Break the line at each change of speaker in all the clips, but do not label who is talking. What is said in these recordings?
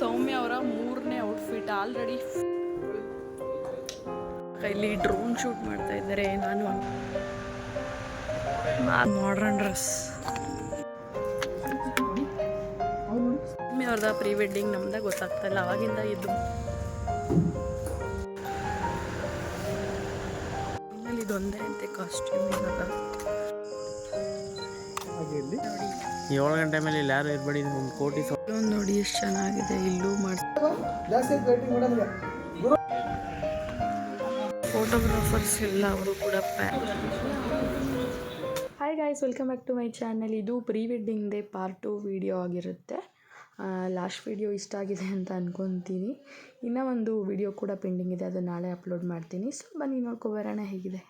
ಸೌಮ್ಯ ಅವರ ಮೂರನೇ outfit already ಕೈಲಿ ಡ್ರೋನ್ ಶೂಟ್ ಮಾಡ್ತಾ ಇದ್ದಾರೆ ನಾನು. ಮಾಡ್ರನ್ ಡ್ರೆಸ್ ಸೌಮ್ಯ ಅವ್ರದ ಪ್ರೀ ವೆಡ್ಡಿಂಗ್ ನಮ್ದ ಗೊತ್ತಾಗ್ತಾ ಇಲ್ಲ ಅವಾಗಿಂದ ಇದ್ದು. ಇದೊಂದೇ ಅಂತೆ ಕಾಸ್ಟ್ಯೂಮ್
ಏಳು ಗಂಟೆ ಮೇಲೆ ಇಲ್ಲಿ ಯಾರು ಇರ್ಬೇಡಿ ಒಂದು ಕೋಟಿ
ನೋಡಿ ಎಷ್ಟು ಚೆನ್ನಾಗಿದೆ ಇಲ್ಲೂ ಮಾಡಿ ಫೋಟೋಗ್ರಾಫರ್ಸ್ ಎಲ್ಲ ಅವರು ಕೂಡ hi guys welcome back to my channel ಇದು pre wedding day part two video ಆಗಿರುತ್ತೆ ಲಾಸ್ಟ್ ವಿಡಿಯೋ ಇಷ್ಟ ಆಗಿದೆ ಅಂತ ಅನ್ಕೊಂತೀನಿ. ಇನ್ನೂ ಒಂದು ವಿಡಿಯೋ ಕೂಡ ಪೆಂಡಿಂಗ್ ಇದೆ ಅದು ನಾಳೆ ಅಪ್ಲೋಡ್ ಮಾಡ್ತೀನಿ. ಸೊ ಬನ್ನಿ ನೋಡ್ಕೊಬರೋಣ ಹೇಗಿದೆ?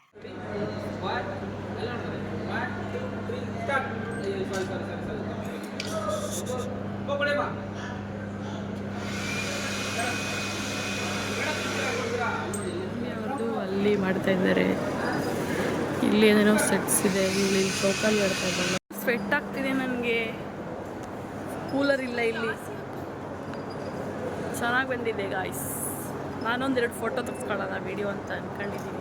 ಅಲ್ಲಿ ಮಾಡ್ತಾ ಇದ್ದಾರೆ. ಇಲ್ಲಿ ಏನೇನೋ ಸೆಟ್ಸ್ ಇದೆ, ಇಲ್ಲಿ ಲೋಕಲ್ ಮಾಡ್ತಾ ಇದ್ದಾರೆ. ಸ್ವೆಟ್ ಆಗ್ತಿದೆ ನನಗೆ. ಕೂಲರ್ ಇಲ್ಲ ಇಲ್ಲಿ. ಚೆನ್ನಾಗಿ ಬಂದಿದೆ ಗಾಯ್ಸ್ ನಾನೊಂದೆರಡು ಫೋಟೋ ತೆಗೆದುಕೊಳ್ಳೋಣ ವಿಡಿಯೋ ಅಂತ ಅಂದ್ಕೊಂಡಿದ್ದೀನಿ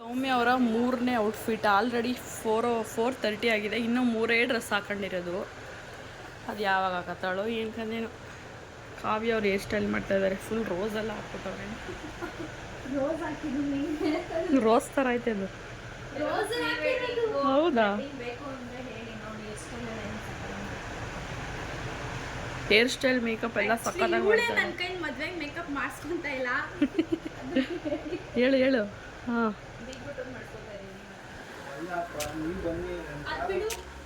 ಸೌಮ್ಯ ಅವರ ಮೂರನೇ outfit already four four thirty ಆಗಿದೆ. ಇನ್ನೂ ಮೂರೇ ಡ್ರೆಸ್ ಹಾಕೊಂಡಿರೋದು. ಅದು ಯಾವಾಗ ಹಾಕತ್ತಾಳೋ ಕಂದೇನು. ಕಾವ್ಯ ಅವ್ರು ಹೇರ್ ಸ್ಟೈಲ್ ಮಾಡ್ತಾ ಇದ್ದಾರೆ ಫುಲ್ ರೋಸ್ ಎಲ್ಲ ಹಾಕ್ಬಿಟ್ಟವ್ರೆ. ರೋಸ್ ಥರ ಐತೆ ಅದು. ಹೌದಾ? ಹೇರ್ ಸ್ಟೈಲ್ ಮೇಕಪ್ ಎಲ್ಲ ಸಕ್ಕತ್ತಾಗಿ ಮಾಡ್ತಾರೆ.
ನನ್ನ ಕೈ ಮದ್ವೆಗೆ ಮೇಕಪ್ ಮಾಡಿಸ್ಕೊಂತ ಇಲ್ಲ.
ಹೇಳು ಹೇಳು. ಹಾಂ.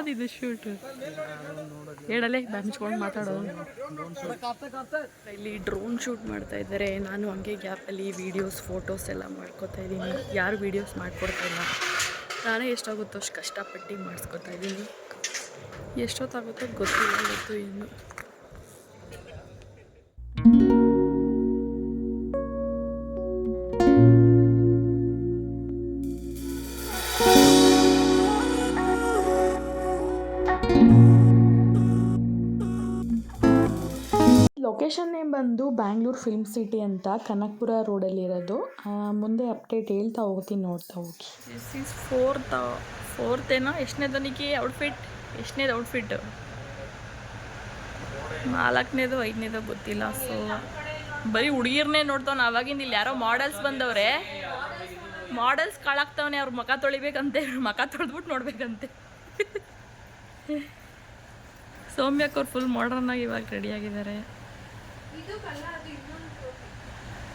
ಯಾವ್ದಿದು ಶೂಟ್ ಹೇಳಲೇ ಬಂಚ್ಕೊಂಡು ಮಾತಾಡೋದು ಇಲ್ಲಿ ಡ್ರೋನ್ ಶೂಟ್ ಮಾಡ್ತಾ ಇದ್ದಾರೆ. ನಾನು ಹಂಗೆ ಗ್ಯಾಪಲ್ಲಿ ವೀಡಿಯೋಸ್ ಫೋಟೋಸ್ ಎಲ್ಲ ಮಾಡ್ಕೋತಾ ಇದ್ದೀನಿ. ಯಾರು ವೀಡಿಯೋಸ್ ಮಾಡ್ಕೊಡ್ತಾ ಇಲ್ಲ? ನಾನೇ ಎಷ್ಟಾಗುತ್ತೋ ಅಷ್ಟು ಕಷ್ಟಪಟ್ಟು ಮಾಡಿಸ್ಕೊತಾ ಇದ್ದೀನಿ. ಎಷ್ಟೊತ್ತಾಗುತ್ತೋ ಗೊತ್ತಿಲ್ಲ ಗೊತ್ತು ಇನ್ನು. ಬಂದು ಬ್ಯಾಂಗ್ಳೂರ್ ಫಿಲ್ಮ್ ಸಿಟಿ ಅಂತ ಕನಕಪುರ ರೋಡಲ್ಲಿ ಇರೋದು ಮುಂದೆ ಅಪ್ಡೇಟ್ ಹೇಳ್ತಾ ಹೋಗ್ತೀನಿ ನೋಡ್ತಾ ಹೋಗಿ. ದಿಸ್ ಈಸ್ ಫೋರ್ತ್ ಫೋರ್ತ್ ಏನೋ? ಎಷ್ಟನೇದನಿಗೆ ಔಟ್ಫಿಟ್ ಎಷ್ಟನೇದು ಔಟ್ಫಿಟ್ ನಾಲ್ಕನೇದು ಐದನೇದು ಗೊತ್ತಿಲ್ಲ ಸೊ ಬರೀ ಹುಡುಗಿರ್ನೇ ನೋಡ್ತಾವ್ ಅವಾಗಿಂದ ಇಲ್ಲಿ ಯಾರೋ ಮಾಡೆಲ್ಸ್ ಬಂದವ್ರೆ. ಮಾಡೆಲ್ಸ್ ಕಾಳಾಗ್ತಾವನೆ ಅವ್ರ ಮಕ ತೊಳಿಬೇಕಂತೆ ಮುಖ ಮಕ ತೊಳೆದ್ಬಿಟ್ಟು ನೋಡ್ಬೇಕಂತೆ. ಸೌಮ್ಯಕ್ಕೆ ಅವ್ರು ಫುಲ್ ಮಾಡ್ರನ್ನಾಗಿ ಆಗಿ ಇವಾಗ ರೆಡಿ ಆಗಿದ್ದಾರೆ.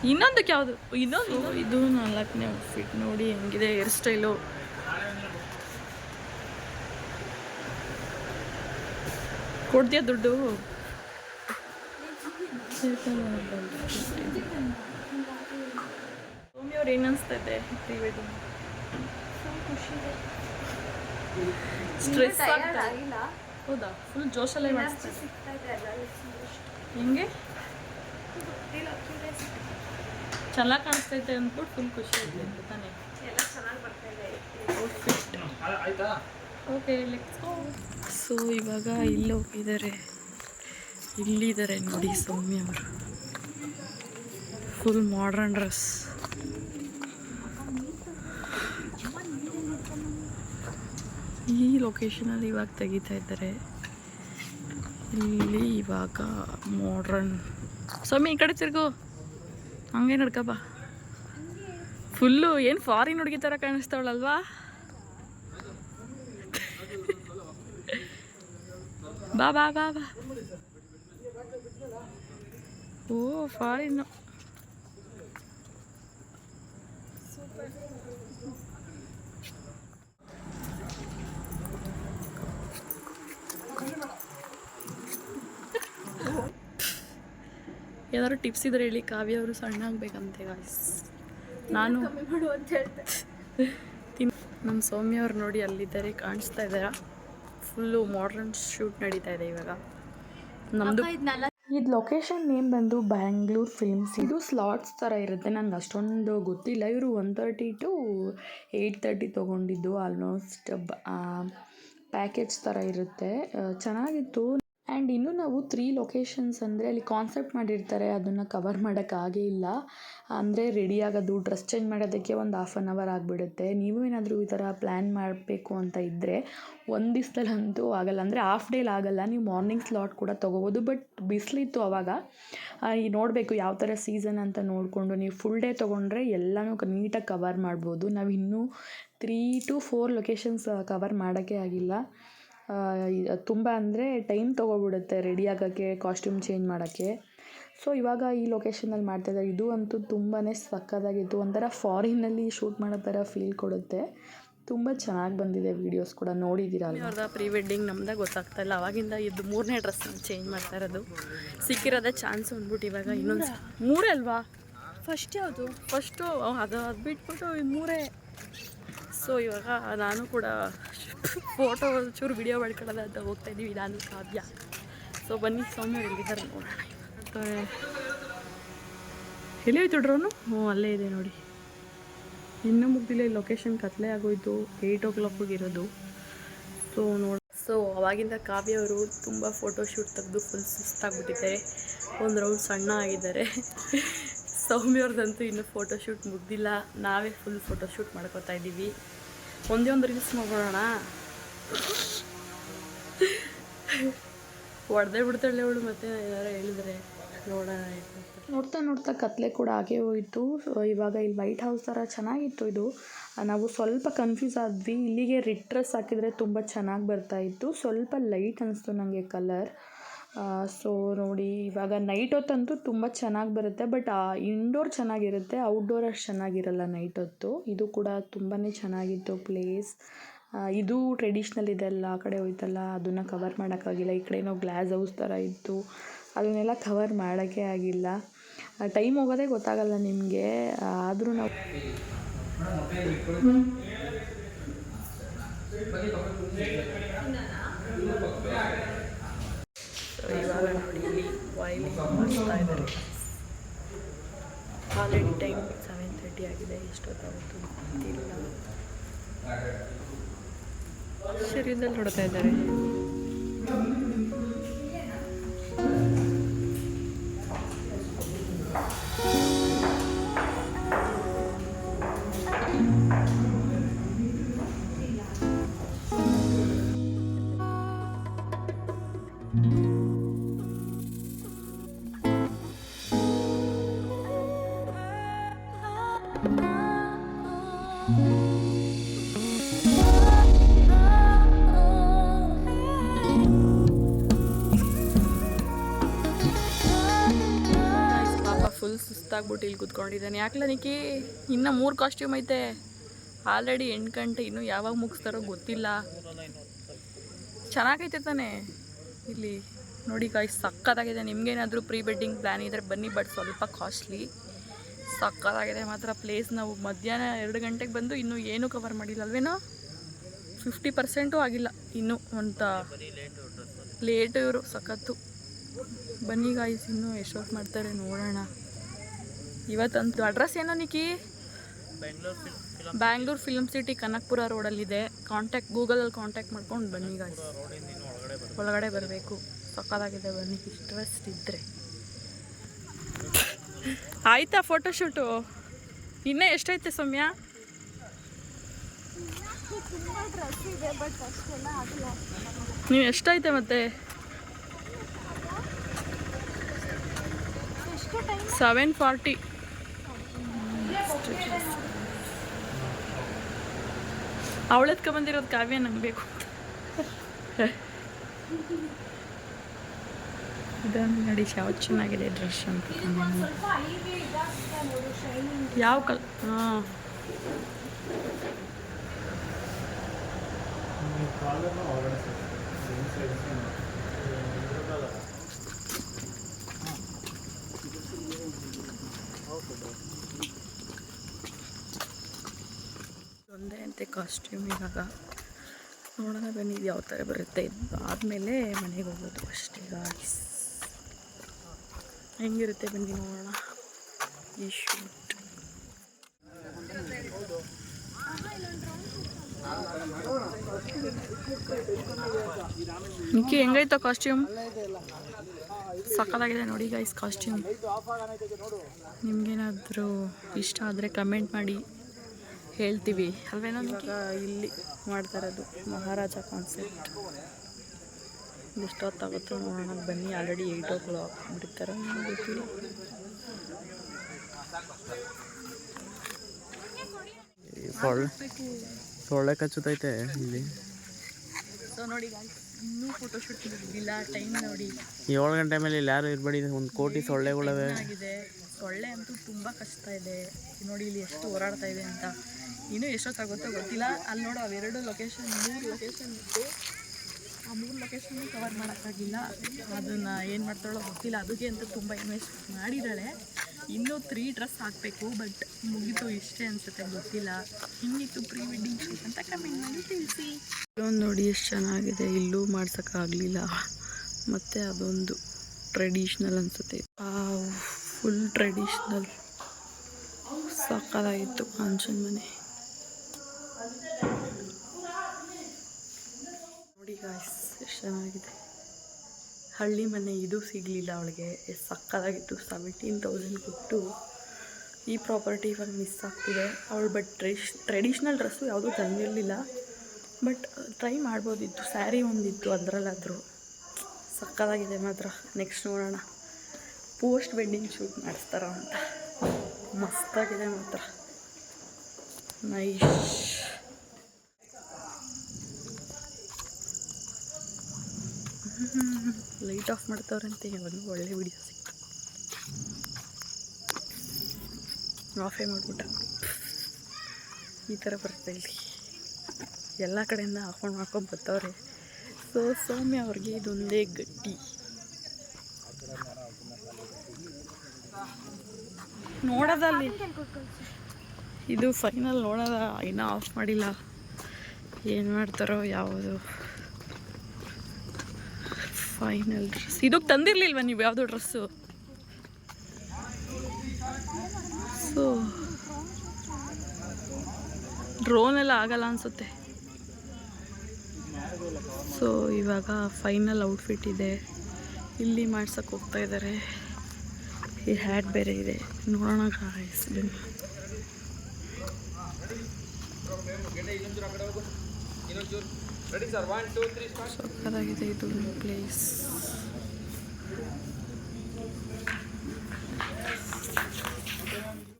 ಇನ್ನೊಂದಕ್ಕೆ ಯಾವುದು? ಇನ್ನೊಂದು ಇದು ನಾಲ್ಕನೇ ಔಟ್ಫಿಟ್ ನೋಡಿ ಹೆಂಗಿದೆ ಹೇರ್ ಸ್ಟೈಲು ಕೊಡ್ತೀಯ ದುಡ್ಡು? ಸೋಮಿಯವ್ರು ಏನು ಅನಿಸ್ತಾ ಇದೆ ಪ್ರೀ ವೆಡ್ಡಿಂಗ್ ಸ್ಟ್ರೆಸ್ ಹೌದಾ? ಫುಲ್ ಜೋಶಲ್ಲೇ ಮಾಡಿಸ್ತಾರೆ ಹೆಂಗೆ? ಚೆನ್ನಾಗಿ ಕಾಣಿಸ್ತೈತೆ ಅಂದ್ಬಿಟ್ಟು ಫುಲ್ ಖುಷಿ ಅಂತ ತಾನೇ. ಓಕೆ ಸೊ ಇವಾಗ ಇಲ್ಲಿ ಹೋಗಿದ್ದಾರೆ. ಇಲ್ಲಿದ್ದಾರೆ ನೋಡಿ ಸೌಮ್ಯ ಅವರು. ಫುಲ್ ಮಾಡ್ರನ್ ಡ್ರೆಸ್ ಈ ಲೊಕೇಶನಲ್ಲಿ ಇವಾಗ ತೆಗಿತಾ ಇದ್ದಾರೆ. ಇಲ್ಲಿ ಇವಾಗ ಮಾಡ್ರನ್ ಸ್ವಾಮಿ ಈ ಕಡೆ ತಿರ್ಗು ಹಂಗೆ ನಡ್ಕಪ್ಪ ಫುಲ್ಲು ಏನು ಫಾರಿನ್ ಹುಡುಗಿ ಥರ ಕಾಣಿಸ್ತಾವಳಲ್ವಾ ಬಾ ಬಾ ಬಾ ಬಾ ಓ ಫಾರಿನ್ನು ಏನಾದ್ರು ಟಿಪ್ಸ್ ಇದ್ರೆ ಹೇಳಿ. ಕಾವ್ಯ ಅವರು ಸಣ್ಣ ಆಗ್ಬೇಕಂತೆ ಗಾಯ್ಸ್ ನಾನು
ಅಂತ
ನಮ್ಮ ಸೌಮ್ಯ ಅವ್ರು ನೋಡಿ ಅಲ್ಲಿದ್ದಾರೆ ಕಾಣಿಸ್ತಾ ಇದ್ದಾರಾ? ಫುಲ್ಲು ಮಾಡ್ರನ್ ಶೂಟ್ ನಡೀತಾ ಇದೆ ಇವಾಗ. ನಮ್ಮದು ಇದು ಲೊಕೇಶನ್ ನೇಮ್ ಬಂದು ಬ್ಯಾಂಗ್ಳೂರ್ ಫಿಲ್ಮ್ಸ್ ಇದು ಸ್ಲಾಟ್ಸ್ ಥರ ಇರುತ್ತೆ. ನನಗೆ ಅಷ್ಟೊಂದು ಗೊತ್ತಿಲ್ಲ. ಇವರು one thirty to eight thirty ತೊಗೊಂಡಿದ್ದು ಆಲ್ಮೋಸ್ಟ್ ಪ್ಯಾಕೇಜ್ ಥರ ಇರುತ್ತೆ. ಚೆನ್ನಾಗಿತ್ತು. ಆ್ಯಂಡ್ ಇನ್ನೂ ನಾವು ತ್ರೀ ಲೊಕೇಶನ್ಸ್ ಅಂದರೆ ಅಲ್ಲಿ ಕಾನ್ಸೆಪ್ಟ್ ಮಾಡಿರ್ತಾರೆ ಅದನ್ನು ಕವರ್ ಮಾಡೋಕ್ಕಾಗೇ ಇಲ್ಲ. ಅಂದರೆ ರೆಡಿ ಆಗೋದು ಡ್ರೆಸ್ ಚೇಂಜ್ ಮಾಡೋದಕ್ಕೆ ಒಂದು ಹಾಫ್ ಆನ್ ಅವರ್ ಆಗಿಬಿಡುತ್ತೆ. ನೀವು ಏನಾದರೂ ಈ ಥರ ಪ್ಲ್ಯಾನ್ ಮಾಡಬೇಕು ಅಂತ ಇದ್ದರೆ ಒಂದು ದಿವ್ಸದಲ್ಲಂತೂ ಆಗಲ್ಲ. ಅಂದರೆ ಹಾಫ್ ಡೇಲಿ ಆಗಲ್ಲ. ನೀವು ಮಾರ್ನಿಂಗ್ ಸ್ಲಾಟ್ ಕೂಡ ತೊಗೋಬೋದು. ಬಟ್ ಬಿಸಿಲಿತ್ತು ಅವಾಗ ಆ, ಈ ನೋಡಬೇಕು ಯಾವ ಥರ ಸೀಸನ್ ಅಂತ ನೋಡಿಕೊಂಡು ನೀವು ಫುಲ್ ಡೇ ತೊಗೊಂಡ್ರೆ ಎಲ್ಲನೂ ನೀಟಾಗಿ ಕವರ್ ಮಾಡ್ಬೋದು. ನಾವು ಇನ್ನೂ three to four locations cover ಮಾಡೋಕ್ಕೆ ಆಗಿಲ್ಲ. ತುಂಬ ಅಂದರೆ ಟೈಮ್ ತೊಗೊಬಿಡುತ್ತೆ ರೆಡಿ ಆಗೋಕ್ಕೆ ಕಾಸ್ಟ್ಯೂಮ್ ಚೇಂಜ್ ಮಾಡೋಕ್ಕೆ. ಸೊ ಇವಾಗ ಈ ಲೊಕೇಶನಲ್ಲಿ ಮಾಡ್ತಾಯಿದ್ದಾರೆ ಇದು ಅಂತೂ ತುಂಬಾ ಸಕ್ಕತ್ತಾಗಿತ್ತು ಒಂಥರ ಫಾರಿನಲ್ಲಿ ಶೂಟ್ ಮಾಡೋ ಥರ ಫೀಲ್ ಕೊಡುತ್ತೆ. ತುಂಬ ಚೆನ್ನಾಗಿ ಬಂದಿದೆ ವೀಡಿಯೋಸ್ ಕೂಡ. ನೋಡಿದ್ದೀರಾ ಅವ್ರದ್ದು ಪ್ರೀ ವೆಡ್ಡಿಂಗ್ ನಮ್ದೇ ಗೊತ್ತಾಗ್ತಾ ಇಲ್ಲ. ಅವಾಗಿಂದ ಇದು ಮೂರನೇ ಡ್ರೆಸ್ ಚೇಂಜ್ ಮಾಡ್ತಾ ಇರೋದು. ಸಿಕ್ಕಿರೋದೇ ಚಾನ್ಸ್ ಅಂದ್ಬಿಟ್ಟು ಇವಾಗ ಇನ್ನೊಂದು ಮೂರೇ ಅಲ್ವಾ?
ಫಸ್ಟ್ ಯಾವುದು?
ಫಸ್ಟು ಅದು ಅದು ಬಿಟ್ಬಿಟ್ಟು ಮೂರೇ. ಸೊ ಇವಾಗ ನಾನು ಕೂಡ ಫೋಟೋ ಚೂರು ವಿಡಿಯೋ ಮಾಡ್ಕೊಳ್ಳೋದ ಅಂತ ಹೋಗ್ತಾ ಇದ್ದೀವಿ. ನಾನು ಕಾವ್ಯ. ಸೊ ಬನ್ನಿ ಸೌಮ್ಯ ಎಲ್ಲಿದ್ದಾರೆ ನೋಡೋಣ. ಎಲ್ಲಿ ಹೋಯ್ತು ಡ್ರೋನು ಹ್ಞೂ ಅಲ್ಲೇ ಇದೆ ನೋಡಿ. ಇನ್ನೂ ಮುಗ್ದಿಲ್ಲ, ಈ ಲೊಕೇಶನ್ ಕತ್ಲೆ ಆಗೋಯ್ತು. ಏಯ್ಟ್ ಓ ಕ್ಲಾಕಿಗೆ ಇರೋದು. ಸೊ ನೋಡಿ ಸೊ ಅವಾಗಿಂದ ಕಾವ್ಯ ಅವರು ತುಂಬ ಫೋಟೋ ಶೂಟ್ ತೆಗೆದು ಫುಲ್ ಸುಸ್ತಾಗ್ಬಿಟ್ಟಿದ್ದಾರೆ ಒಂದು ರೌಂಡ್ ಸಣ್ಣ ಆಗಿದ್ದಾರೆ. ಸೌಮ್ಯವ್ರದ್ದಂತೂ ಇನ್ನೂ ಫೋಟೋಶೂಟ್ ಮುಗ್ದಿಲ್ಲ. ನಾವೇ ಫುಲ್ ಫೋಟೋಶೂಟ್ ಮಾಡ್ಕೋತಾ ಇದ್ದೀವಿ. ಒಂದೇ ಒಂದು ರೀಲ್ಸ್ ಮಾಡೋಣ ಹೊಡೆದೇ ಬಿಡ್ತಾಳೆ ಅವಳು ಮತ್ತೆ ಏನಾರು ಹೇಳಿದ್ರೆ ನೋಡೋಣ. ನೋಡ್ತಾ ನೋಡ್ತಾ ಕತ್ಲೆ ಕೂಡ ಆಗೇ ಹೋಯಿತು. ಇವಾಗ ಇಲ್ಲಿ ವೈಟ್ ಹೌಸ್ ಥರ ಚೆನ್ನಾಗಿತ್ತು ಇದು. ನಾವು ಸ್ವಲ್ಪ ಕನ್ಫ್ಯೂಸ್ ಆದ್ವಿ. ಇಲ್ಲಿಗೆ ರಿಟ್ ಡ್ರೆಸ್ ಹಾಕಿದರೆ ತುಂಬ ಚೆನ್ನಾಗಿ ಬರ್ತಾ ಇತ್ತು. ಸ್ವಲ್ಪ ಲೈಟ್ ಅನಿಸ್ತು ನನಗೆ ಕಲರ್ ಸೊ ನೋಡಿ, ಇವಾಗ ನೈಟ್ ಹೊತ್ತಂತೂ ತುಂಬ ಚೆನ್ನಾಗಿ ಬರುತ್ತೆ ಬಟ್ ಇಂಡೋರ್ ಚೆನ್ನಾಗಿರುತ್ತೆ ಔಟ್ಡೋರ್ ಅಷ್ಟು ಚೆನ್ನಾಗಿರಲ್ಲ ನೈಟ್ ಹೊತ್ತು. ಇದು ಕೂಡ ತುಂಬಾ ಚೆನ್ನಾಗಿತ್ತು ಪ್ಲೇಸ್ ಇದು ಟ್ರೆಡಿಷ್ನಲ್ ಇದೆಲ್ಲ, ಆ ಕಡೆ ಹೋಯ್ತಲ್ಲ, ಅದನ್ನು ಕವರ್ ಮಾಡೋಕ್ಕಾಗಿಲ್ಲ ಈ ಕಡೆ ಏನೋ ಗ್ಲಾಸ್ ಹೌಸ್ ಥರ ಇತ್ತು, ಅದನ್ನೆಲ್ಲ ಕವರ್ ಮಾಡೋಕ್ಕೆ ಆಗಿಲ್ಲ. ಟೈಮ್ ಹೋಗೋದೇ ಗೊತ್ತಾಗಲ್ಲ ನಿಮಗೆ ಆದರೂ ನಾವು ಇವಾಗ ನೋಡಿ ಇಲ್ಲಿ ಇದ್ದಾರೆ ಟೈಮ್ ಸೆವೆನ್ ತರ್ಟಿ ಆಗಿದೆ ಎಷ್ಟೊತ್ತಾಗುತ್ತೋ ಗೊತ್ತಿಲ್ಲ ಶರೀರದಲ್ಲಿ ನೋಡ್ತಾ ಇದ್ದಾರೆ ಫುಲ್ ಸುಸ್ತಾಗ್ಬಿಟ್ಟು ಇಲ್ಲಿ ಕುತ್ಕೊಂಡಿದ್ದಾನೆ. ಯಾಕಲ ನಿಕ್ಕಿ ಇನ್ನೂ ಮೂರು ಕಾಸ್ಟ್ಯೂಮ್ ಐತೆ. ಆಲ್ರೆಡಿ ಎಂಟು ಗಂಟೆ, ಇನ್ನೂ ಯಾವಾಗ ಮುಗಿಸ್ತಾರೋ ಗೊತ್ತಿಲ್ಲ. ಚೆನ್ನಾಗೈತೆ ತಾನೆ. ಇಲ್ಲಿ ನೋಡಿ ಕಾಯ್ ಸಕ್ಕತ್ತಾಗಿದೆ. ನಿಮಗೇನಾದರೂ ಪ್ರೀ ವೆಡ್ಡಿಂಗ್ ಪ್ಲ್ಯಾನ್ ಇದ್ದರೆ ಬನ್ನಿ ಬಟ್ ಸ್ವಲ್ಪ ಕಾಸ್ಟ್ಲಿ ಸಕ್ಕತ್ತಾಗಿದೆ ಮಾತ್ರ ಪ್ಲೇಸ್ ನಾವು. ಮಧ್ಯಾಹ್ನ ಎರಡು ಗಂಟೆಗೆ ಬಂದು ಇನ್ನೂ ಏನೂ ಕವರ್ ಮಾಡಿಲ್ಲ, ಅಲ್ವೇನೋ? ಫಿಫ್ಟಿ ಪರ್ಸೆಂಟು ಆಗಿಲ್ಲ ಇನ್ನೂ ಅಂತ. ಲೇಟ್ ಇವರು, ಸಖತ್ತು. ಬನ್ನಿ ಗಾಯ್ಸ್ ಇನ್ನೂ ಎಷ್ಟೊತ್ತು ಮಾಡ್ತಾರೆ ನೋಡೋಣ. ಇವತ್ತಂತೂ ಅಡ್ರೆಸ್ ಏನೋ Nikki Bangalore film city Kanakapura ರೋಡಲ್ಲಿದೆ ಕಾಂಟ್ಯಾಕ್ಟ್ ಗೂಗಲಲ್ಲಿ ಕಾಂಟ್ಯಾಕ್ಟ್ ಮಾಡ್ಕೊಂಡು ಬನ್ನಿ ಗಾಯ್ಸ್ ಒಳಗಡೆ ಬರಬೇಕು. ಸಕ್ಕದಾಗಿದೆ ಬನ್ನಿ. ಇಂಟ್ರೆಸ್ಟ್ ಇದ್ದರೆ ಆಯ್ತಾ ಫೋಟೋಶೂಟು ಇನ್ನೂ ಎಷ್ಟೈತೆ ಸೌಮ್ಯ? ನೀವು ಎಷ್ಟೈತೆ ಮತ್ತೆ? ಸೆವೆನ್ ಫಾರ್ಟಿ ಅವಳೆತ್ಕ ಬಂದಿರೋದು ಕಾವ್ಯ ನಂಗೆ ಬೇಕು ಇದನ್ನು ನೋಡಿ ಯಾವ ಚೆನ್ನಾಗಿದೆ ಡ್ರೆಸ್ ಅಂತ. ಯಾವ ಕಲ್ ಹಾಂ. ಒಂದೇ ಅಂತೆ ಕಾಸ್ಟ್ಯೂಮ್ ಇವಾಗ. ನೋಡೋಣ ಬನ್ನಿ ಇದು ಯಾವ ಥರ ಬರುತ್ತೆ ಆದಮೇಲೆ ಮನೆಗೆ ಹೋಗೋದು ಅಷ್ಟೇ ಗಾಯ್ಸ್ ಹೆಂಗಿರುತ್ತೆ ಬನ್ನಿ ನೋಡೋಣ. ಈ ಶೂಟ್ ನಿಕ್ಕಿ ಹೆಂಗೈತೋ ಕಾಸ್ಟ್ಯೂಮ್ ಸಕ್ಕತ್ತಾಗಿದೆ ನೋಡಿ ಗೈಸ್ ಕಾಸ್ಟ್ಯೂಮ್ ನಿಮ್ಗೇನಾದರೂ ಇಷ್ಟ ಆದರೆ ಕಮೆಂಟ್ ಮಾಡಿ. ಹೇಳ್ತೀವಿ ಅಲ್ವೇನೋ? ಇಲ್ಲಿ ಮಾಡ್ತಾ ಇರೋದು ಮಹಾರಾಜ ಕಾನ್ಸೆಪ್ಟ್ ಎಷ್ಟೊತ್ತಾಗುತ್ತೋ ನೋಡೋಣ. ಬನ್ನಿ ಆಲ್ರೆಡಿ ಏಯ್ಟ್ ಓ ಕ್ಲಾಕ್ ಬಿಡ್ತಾರೆ ಗೊತ್ತಿಲ್ಲ.
ಸೊಳ್ಳೆ ಸೊಳ್ಳೆ ಕಚ್ಚುತ್ತೈತೆ ಇಲ್ಲಿ.
ಸೊ ನೋಡಿ ಇನ್ನೂ ಫೋಟೋಶೂಟ್ ಇಲ್ಲ ಟೈಮ್ ನೋಡಿ.
ಏಳು ಗಂಟೆ ಮೇಲೆ ಇಲ್ಲಿ ಯಾರು ಇರಬೇಡಿ ಒಂದು ಕೋಟಿ ಸೊಳ್ಳೆಗಳವೆ.
ಆಗಿದೆ ಸೊಳ್ಳೆ ಅಂತೂ ತುಂಬ ಕಷ್ಟ ಇದೆ. ನೋಡಿ ಇಲ್ಲಿ ಎಷ್ಟು ಓಡಾಡ್ತಾ ಇದೆ ಅಂತ. ಇನ್ನೂ ಎಷ್ಟೊತ್ತಾಗುತ್ತೋ ಗೊತ್ತಿಲ್ಲ. ಅಲ್ಲಿ ನೋಡು ಅವೆರಡು ಲೊಕೇಶನ್ ಮೂರು ಲೊಕೇಶನ್ ಇತ್ತು ಆ ಮೂರು ಲೊಕೇಶನ್ ಕವರ್ ಮಾಡೋಕ್ಕಾಗಿಲ್ಲ. ಅದನ್ನು ಏನು ಮಾಡ್ತಾಳೋ ಗೊತ್ತಿಲ್ಲ. ಅದಕ್ಕೆ ಅಂತ ತುಂಬ ಇನ್ವೆಸ್ಟ್ ಮಾಡಿದ್ದಾಳೆ. ಇನ್ನೂ ತ್ರೀ ಡ್ರೆಸ್ ಹಾಕಬೇಕು ಬಟ್ ಮುಗಿತು ಇಷ್ಟೇ ಅನಿಸುತ್ತೆ, ಗೊತ್ತಿಲ್ಲ. ಹಿಂಗಿತ್ತು ಪ್ರೀ ವೆಡ್ಡಿಂಗ್ ಶೂಟ್ ಅಂತ ಕಮೆಂಟ್ ಮಾಡಿ ತಿಳಿಸಿ. ಇಲ್ಲೊಂದು ನೋಡಿ ಎಷ್ಟು ಚೆನ್ನಾಗಿದೆ. ಇಲ್ಲೂ ಮಾಡ್ಸೋಕ್ಕಾಗಲಿಲ್ಲ. ಮತ್ತು ಅದೊಂದು ಟ್ರೆಡಿಷ್ನಲ್ ಅನಿಸುತ್ತೆ. ಫುಲ್ ಟ್ರೆಡಿಷ್ನಲ್ ಸಕ್ಕದಾಗಿತ್ತು ಕಾಂಚನ್ ಮನೆ. ಗಾಯ್ಸ್ ಎಷ್ಟು ಚೆನ್ನಾಗಿದೆ. ಹಳ್ಳಿ ಮನೆ ಇದು ಸಿಗಲಿಲ್ಲ ಅವಳಿಗೆ. ಸಕ್ಕದಾಗಿತ್ತು ಸೆವೆಂಟೀನ್ ತೌಸಂಡ್ ಕೊಟ್ಟು ಈ ಪ್ರಾಪರ್ಟಿ ಇವಾಗ ಮಿಸ್ ಆಗ್ತಿದೆ. ಅವಳು ಬಟ್ ಟ್ರೆಡಿಷ್ ಟ್ರೆಡಿಷ್ನಲ್ ಡ್ರೆಸ್ಸು ಯಾವುದೂ ತಂದಿರಲಿಲ್ಲ. ಬಟ್ ಟ್ರೈ ಮಾಡ್ಬೋದಿತ್ತು. ಸ್ಯಾರಿ ಒಂದಿತ್ತು ಅದರಲ್ಲಾದರೂ. ಸಕ್ಕದಾಗಿದೆ ಮಾತ್ರ. ನೆಕ್ಸ್ಟ್ ನೋಡೋಣ. ಪೋಸ್ಟ್ ವೆಡ್ಡಿಂಗ್ ಶೂಟ್ ಮಾಡಿಸ್ತಾರ ಅಂತ. ಮಸ್ತಾಗಿದೆ ಮಾತ್ರ. ನೈಸ್ ಲೈಟ್ ಆಫ್ ಮಾಡ್ತವ್ರಂತೆ ಒಂದು ಒಳ್ಳೆ ವಿಡಿಯೋ ಸಿಕ್ತು. ಆಫೇ ಮಾಡಿಬಿಟ್ಟ. ಈ ಥರ ಬರ್ತಾ ಇಲ್ಲಿ ಎಲ್ಲ ಕಡೆಯಿಂದ ಹಾಕೊಂಡು ಹಾಕೊಂಡು ಬರ್ತಾವ್ರೆ. ಸೊ ಸೌಮ್ಯ ಅವ್ರಿಗೆ ಇದೊಂದೇ ಗಟ್ಟಿ. ನೋಡೋದಲ್ಲಿ. ಇದು ಫೈನಲ್ ನೋಡೋದ? ಇನ್ನೂ ಆಫ್ ಮಾಡಿಲ್ಲ. ಏನು ಮಾಡ್ತಾರೋ, ಯಾವುದು? Final dress. ಇದಕ್ಕೆ ತಂದಿರ್ಲಿಲ್ವ ನೀವು ಯಾವುದು ಡ್ರೆಸ್ಸು? ಸೊ ಡ್ರೋನ್ ಎಲ್ಲ ಆಗಲ್ಲ ಅನಿಸುತ್ತೆ. ಸೊ, ಇವಾಗ ಫೈನಲ್ ಔಟ್ಫಿಟ್ ಇದೆ. ಇಲ್ಲಿ ಮಾಡ್ಸಕ್ಕೆ ಹೋಗ್ತಾ ಇದ್ದಾರೆ ಈ ಹ್ಯಾಟ್ ಬೇರೆ ಇದೆ. ನೋಡೋಣ ಇನ್ನೊಂದು ಸಕ್ಕತ್ತಾಗಿದೆ ಇದು ಪ್ಲೇಸ್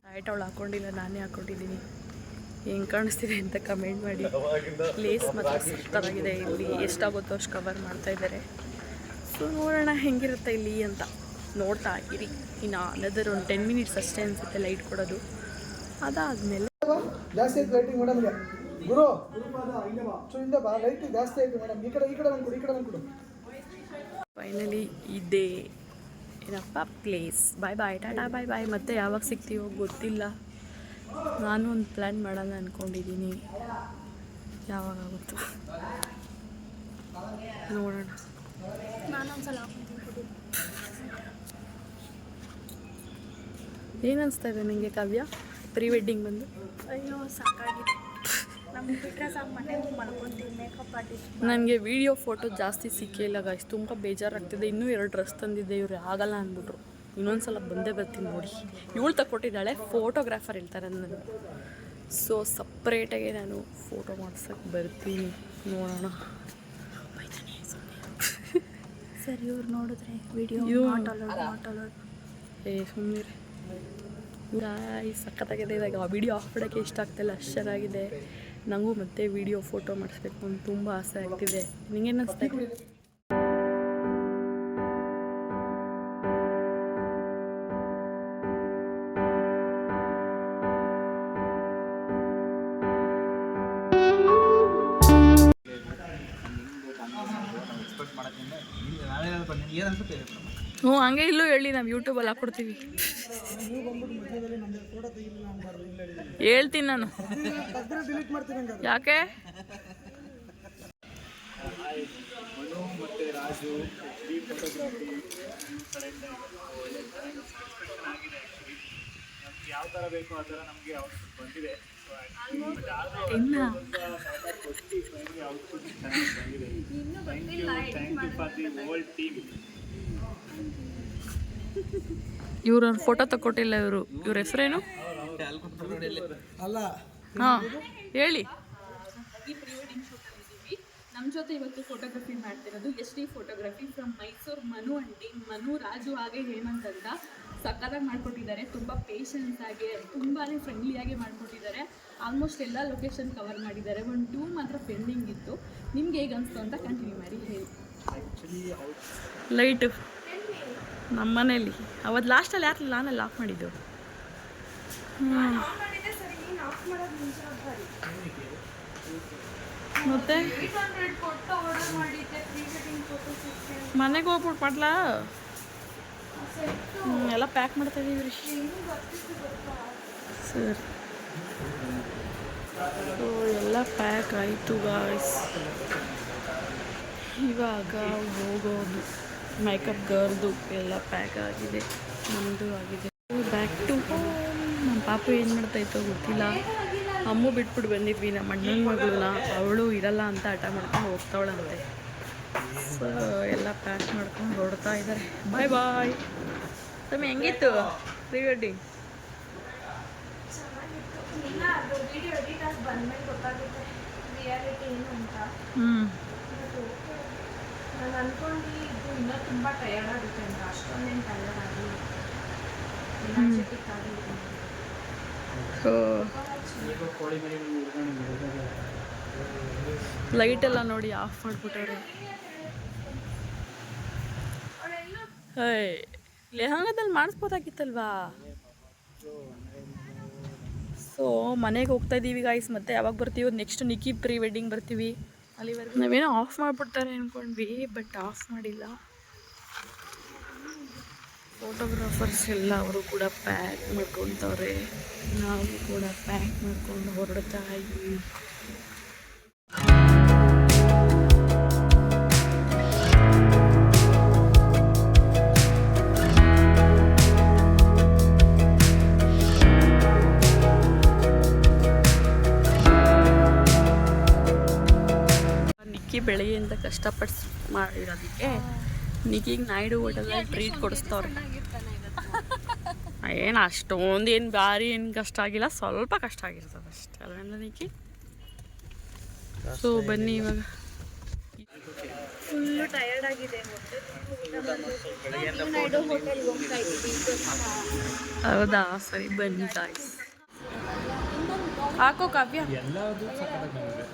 ನೈಟ್ ಅವಳು ಹಾಕೊಂಡಿಲ್ಲ ನಾನೇ ಹಾಕೊಂಡಿದ್ದೀನಿ. ಹೆಂಗೆ ಕಾಣಿಸ್ತಿದೆ ಅಂತ ಕಮೆಂಟ್ ಮಾಡಿ. ಪ್ಲೇಸ್ ಮಾತ್ರ ಸಕ್ಕತ್ತಾಗಿದೆ. ಇಲ್ಲಿ ಎಷ್ಟಾಗುತ್ತೋ ಅಷ್ಟು ಕವರ್ ಮಾಡ್ತಾ ಇದ್ದಾರೆ. ಸೊ ನೋಡೋಣ ಹೆಂಗಿರುತ್ತೆ ಇಲ್ಲಿ ಅಂತ. ನೋಡ್ತಾ ಇರಿ. ಇನ್ನು ಅನದರ್ ಒಂದು ಟೆನ್ ಮಿನಿಟ್ಸ್ ಅಷ್ಟೇ ಅನಿಸುತ್ತೆ ಲೈಟ್ ಕೊಡೋದು. ಅದಾದಮೇಲೆ
ಗುರು ಸೊ ಹಿಂದೆ ಬಾ ಲೈಟ್ ಜಾಸ್ತಿ ಆಯ್ತು ಮೇಡಮ್ ಈ ಕಡೆ ಈ ಕಡೆ ಬಂದ್ಕೊಡು ಈ ಕಡೆ ಬಂದ್ಕೊಡು.
ಫೈನಲಿ ಇದೆ ಏನಪ್ಪ ಪ್ಲೇಸ್ ಬಾಯ್ ಬಾಯ್ ಟಾಟಾ ಬಾಯ್ ಬಾಯ್ ಮತ್ತೆ ಯಾವಾಗ ಸಿಗ್ತೀವೋ ಗೊತ್ತಿಲ್ಲ. ನಾನು ಒಂದು ಪ್ಲ್ಯಾನ್ ಮಾಡೋಣ ಅಂದ್ಕೊಂಡಿದ್ದೀನಿ ಯಾವಾಗ ಆಗುತ್ತೋ. ನೋಡೋಣ.
ನಾನೊಂದ್ಸಲ
ಏನು ಅನಿಸ್ತಾ ಇದೆ ನಿಮಗೆ ಕಾವ್ಯ? ಪ್ರೀ ವೆಡ್ಡಿಂಗ್ ಬಂದು?
ಅಯ್ಯೋ ಸಾಕಾಗಿದೆ.
ನನಗೆ ವಿಡಿಯೋ ಫೋಟೋ ಜಾಸ್ತಿ ಸಿಕ್ಕಿಲ್ಲ ಗಾಯ್ಸ್ ತುಂಬ ಬೇಜಾರಾಗ್ತಿದೆ. ಇನ್ನೂ ಎರಡು ಡ್ರೆಸ್ ತಂದಿದ್ದೆ. ಇವ್ರು ಆಗಲ್ಲ ಅಂದ್ಬಿಟ್ರು. ಇನ್ನೊಂದ್ಸಲ ಬಂದೇ ಬರ್ತೀನಿ ನೋಡಿ. ಇವಳು ತಗೊಟ್ಟಿದ್ದಾಳೆ ಫೋಟೋಗ್ರಾಫರ್ ಹೇಳ್ತಾರೆ ನಾನು ಸೊ ಸಪ್ರೇಟಾಗಿ ನಾನು ಫೋಟೋ ಮಾಡ್ಸೋಕ್ಕೆ ಬರ್ತೀನಿ. ನೋಡೋಣ.
ಸರಿ ಇವ್ರು ನೋಡಿದ್ರೆ ವಿಡಿಯೋ
ಏ ಸುಮ್ಮನೆ ಗಾಯ್ ಸಖತ್ತಾಗಿದೆ. ಇವಾಗ ಆ ವಿಡಿಯೋ ಆಫ್ ಮಾಡೋಕ್ಕೆ ಇಷ್ಟ ಆಗ್ತಿಲ್ಲ. ಅಷ್ಟು ಚೆನ್ನಾಗಿದೆ. ನನಗೂ ಮತ್ತೆ ವಿಡಿಯೋ ಫೋಟೋ ಮಾಡಿಸ್ಬೇಕು ಅಂತ ತುಂಬ ಆಸೆ ಆಗ್ತಿದೆ. ನಿಂಗೇನು ಅನಿಸ್ತಾ ಹ್ಞೂ ಹಂಗೆ ಇಲ್ಲೂ ಹೇಳಿ ನಾವು ಯೂಟ್ಯೂಬಲ್ಲಿ ಹಾಕ್ಕೊಡ್ತೀವಿ. ಹೇಳ್ತೀನಿ ನಾನು.
ಡಿಲೀಟ್ ಮಾಡ್ತೀನಿ ಹಂಗಾದ್ರೆ
ಯಾಕೆ ಇನ್ನ ಇವ್ರು ಫೋಟೋ ತಕ್ಕೊಟ್ಟಿಲ್ಲ ಇವರು. ಇವ್ರ ಹೆಸರೇನು
ಅಲ್ಲ.
ಹಾಂ ಹೇಳಿ. ನಮ್ಮ ಜೊತೆ ಇವತ್ತು ಫೋಟೋಗ್ರಫಿ ಮಾಡ್ತಿರೋದು S D photography from Mysuru Manu aunty. Manu Raju ಹಾಗೆ ಹೇಮಂತ್ ಅಂತ. ಸಕ್ಕತ್ತಾಗಿ ಮಾಡಿಕೊಟ್ಟಿದ್ದಾರೆ. ತುಂಬ ಪೇಷನ್ಸ್ ಆಗಿ ತುಂಬಾ ಫ್ರೆಂಡ್ಲಿಯಾಗಿ ಮಾಡಿಕೊಟ್ಟಿದ್ದಾರೆ. ಆಲ್ಮೋಸ್ಟ್ ಎಲ್ಲ ಲೊಕೇಶನ್ ಕವರ್ ಮಾಡಿದ್ದಾರೆ. ಒಂದು ಟೂ ಮಾತ್ರ ಪೆಂಡಿಂಗ್ ಇತ್ತು. ನಿಮ್ಗೆ ಹೇಗೆ ಅನಿಸ್ತು ಅಂತ ಕಂಟಿನ್ಯೂ ಮಾಡಿ ಹೇಳಿ. ಲೈಟು ನಮ್ಮ ಮನೇಲಿ ಅವತ್ತು ಲಾಸ್ಟಲ್ಲಿ ಯಾರು ನಾನಲ್ಲಿ ಲಾಕ್ ಮಾಡಿದ್ದು? ಮತ್ತೆ? ಮನೆಗೆ ಹೋಗ್ಬಿಟ್ಟು ಮಾಡ್ಲಾ ಎಲ್ಲ ಪ್ಯಾಕ್ ಮಾಡ್ತಾ ಇದೀವಿ ಸರಿ. ಎಲ್ಲ ಪ್ಯಾಕ್ ಆಯಿತು ಗಾಯ್ಸ್ ಇವಾಗ ಹೋಗೋದು. ಮೇಕಪ್ ಗರ್ದು ಎಲ್ಲ ಪ್ಯಾಕ್ ಆಗಿದೆ ನಮ್ಮದು ಆಗಿದೆ. ಬ್ಯಾಕ್ ಟು ಹೋಮ್ ನಮ್ಮ ಪಾಪು ಏನು ಮಾಡ್ತಾಯಿತ್ತೋ ಗೊತ್ತಿಲ್ಲ. ಅಮ್ಮು ಬಿಟ್ಬಿಟ್ಟು ಬಂದಿದ್ವಿ ನಮ್ಮ ಅಣ್ಣನ ಮಗಳನ್ನ. ಅವಳು ಇರಲ್ಲ ಅಂತ ಹಠ ಮಾಡ್ಕೊಂಡು ಹೋಗ್ತಾವಳಂತೆ ಸೊ ಎಲ್ಲ ಪ್ಯಾಕ್ ಮಾಡ್ಕೊಂಡು ಹೊಡ್ತಾ ಇದ್ದಾರೆ ಬಾಯ್ ಬಾಯ್ ತಮ್ಮ ಹೆಂಗಿತ್ತು? ಪ್ರೀ ವೆಡ್ಡಿಂಗ್ ಹ್ಞೂ
ನಾನು ಇನ್ನೂ ತುಂಬ ಟಯರ್ಡ್ ಆಗುತ್ತೆ ಅಂತ ಅಷ್ಟೊಂದೇನು ಟಯರ್ಡ್ ಆಗಿ ಎನರ್ಜೆಟಿಕ್ ಆಗಿಲ್ಲ
ಸೊ ಲೈಟ್ ಎಲ್ಲ ನೋಡಿ ಆಫ್ ಮಾಡಿಬಿಟ್ಟವ್ರೆ. ಲೆಹಂಗದಲ್ಲಿ ಮಾಡಿಸ್ಬೋದಾಗಿತ್ತಲ್ವಾ? ಸೊ ಮನೆಗೆ ಹೋಗ್ತಾ ಇದ್ದೀವಿ ಗಾಯ್ಸ್ ಮತ್ತೆ ಯಾವಾಗ ಬರ್ತೀವಿ ನೆಕ್ಸ್ಟ್ ನಿಕ್ಕಿ ಪ್ರೀ ವೆಡ್ಡಿಂಗ್ ಬರ್ತೀವಿ. ಅಲ್ಲಿವರೆಗೂ ನಾವೇನೋ ಆಫ್ ಮಾಡಿಬಿಡ್ತಾರೆ ಅಂದ್ಕೊಂಡ್ವಿ ಬಟ್ ಆಫ್ ಮಾಡಿಲ್ಲ. ಫೋಟೋಗ್ರಾಫರ್ಸ್ ಎಲ್ಲ ಅವರು ಕೂಡ ಪ್ಯಾಕ್ ಮಾಡ್ಕೊತವ್ರೆ. ನಾವು ಕೂಡ ಪ್ಯಾಕ್ ಮಾಡ್ಕೊಂಡು ಹೊರಡ್ತಾ ಇದ್ದೀವಿ ಬೆಳಗ್ಗೆಯಿಂದ ಕಷ್ಟಪಟ್ಟು ಮಾಡಿರೋದಕ್ಕೆ ನಿಕ್ಕಿಗೆ ನಾಯ್ಡು ಹೋಟೆಲಲ್ಲಿ ಟ್ರೀಟ್ ಕೊಡಿಸ್ತವ್ರೆ. ಏನು ಅಷ್ಟೊಂದು ಏನು ಭಾರಿ ಏನು ಕಷ್ಟ ಆಗಿಲ್ಲ ಸ್ವಲ್ಪ ಕಷ್ಟ ಆಗಿರ್ತದೆ ಅಷ್ಟೇ ಅಲ್ವೇನ ನಿಕ್ಕಿ ಸೊ ಬನ್ನಿ ಇವಾಗ.
ಫುಲ್ಲು ಟಯರ್ಡ್ ಆಗಿದೆ
ಹೌದಾ? ಸರಿ ಬನ್ನಿ ಗಾಯ್ಸ್ ಹಾಕೋ ಕಾವ್ಯ
ಎಲ್ಲದು ಸಕ್ಕತ್ತಾಗಿ ಬಂದಿದೆ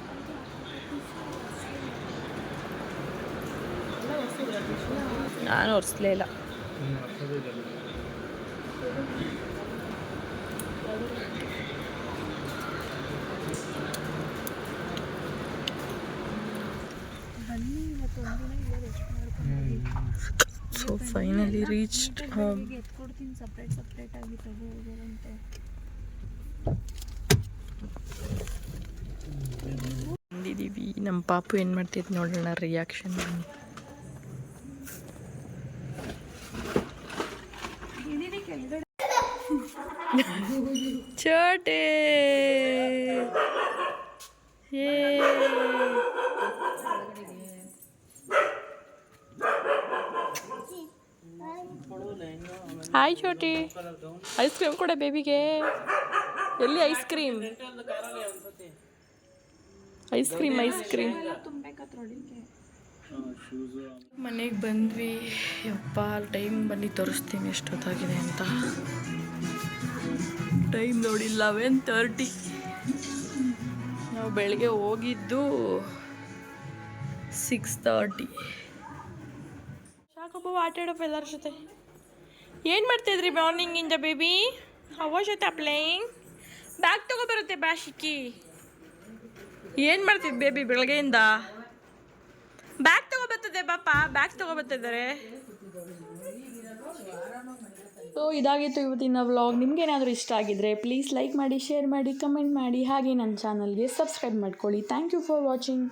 ನಾನು ಒರೆಸ್ಲೇ ಇಲ್ಲ. ಸೊ ಫೈನಲಿ ರೀಚ್ಡ್
ಎತ್ಕೊಡ್ತೀನಿ ಸಪ್ರೇಟ್ ಸಪ್ರೇಟ್ ಆಗಿ ತಗೋ ಹೋಗೋರಂತೆ
ಬಂದಿದ್ದೀವಿ. ನಮ್ಮ ಪಾಪು ಏನು ಮಾಡ್ತಿದ್ದು ನೋಡೋಣ ರಿಯಾಕ್ಷನ್ ಚೋಟೆ. ಹಾಯ್ ಚೋಟಿ. ಐಸ್ ಕ್ರೀಮ್ ಕೊಡೆ ಬೇಬಿಗೆ. ಎಲ್ಲಿ ice cream ice cream ice cream ಮನೆಗೆ ಬಂದ್ವಿ. ಯಪ್ಪ ಟೈಮ್ ಬನ್ನಿ, ತೋರಿಸ್ತೀನಿ ಎಷ್ಟೊತ್ತಾಗಿದೆ ಅಂತ. ಟೈಮ್ ನೋಡಿ ಲೆವೆನ್ ತರ್ಟಿ ನಾವು ಬೆಳಗ್ಗೆ ಹೋಗಿದ್ದು ಸಿಕ್ಸ್ ತರ್ಟಿ ಸಾಕಪ್ಪ ಆಟ ಆಡಪ್ಪ ಎಲ್ಲರ ಜೊತೆ. ಏನು ಮಾಡ್ತಿದ್ರಿ ಮಾರ್ನಿಂಗಿಂದ ಬೇಬಿ ಅವ ಜೊತೆ ಪ್ಲೇಯಿಂಗ್ ಬ್ಯಾಗ್ ತಗೊಬರುತ್ತೆ ಬಾಶಿಕಿ ಏನು ಮಾಡ್ತಿದ್ ಬೇಬಿ ಬೆಳಗ್ಗೆಯಿಂದ? ಬ್ಯಾಗ್ ತಗೊಬರ್ತದೆ ಪಾಪ ಬ್ಯಾಗ್ ತಗೊಬರ್ತಿದ್ದಾರೆ ಸೊ ಇದಾಗಿತ್ತು ಇವತ್ತಿನ ವ್ಲಾಗ್ ನಿಮ್ಗೇನಾದರೂ ಇಷ್ಟ ಆಗಿದ್ರೆ ಪ್ಲೀಸ್ ಲೈಕ್ ಮಾಡಿ ಶೇರ್ ಮಾಡಿ ಕಮೆಂಟ್ ಮಾಡಿ. ಹಾಗೆ ನನ್ನ ಚಾನಲ್ಗೆ ಸಬ್ಸ್ಕ್ರೈಬ್ ಮಾಡ್ಕೊಳ್ಳಿ. Thank you for watching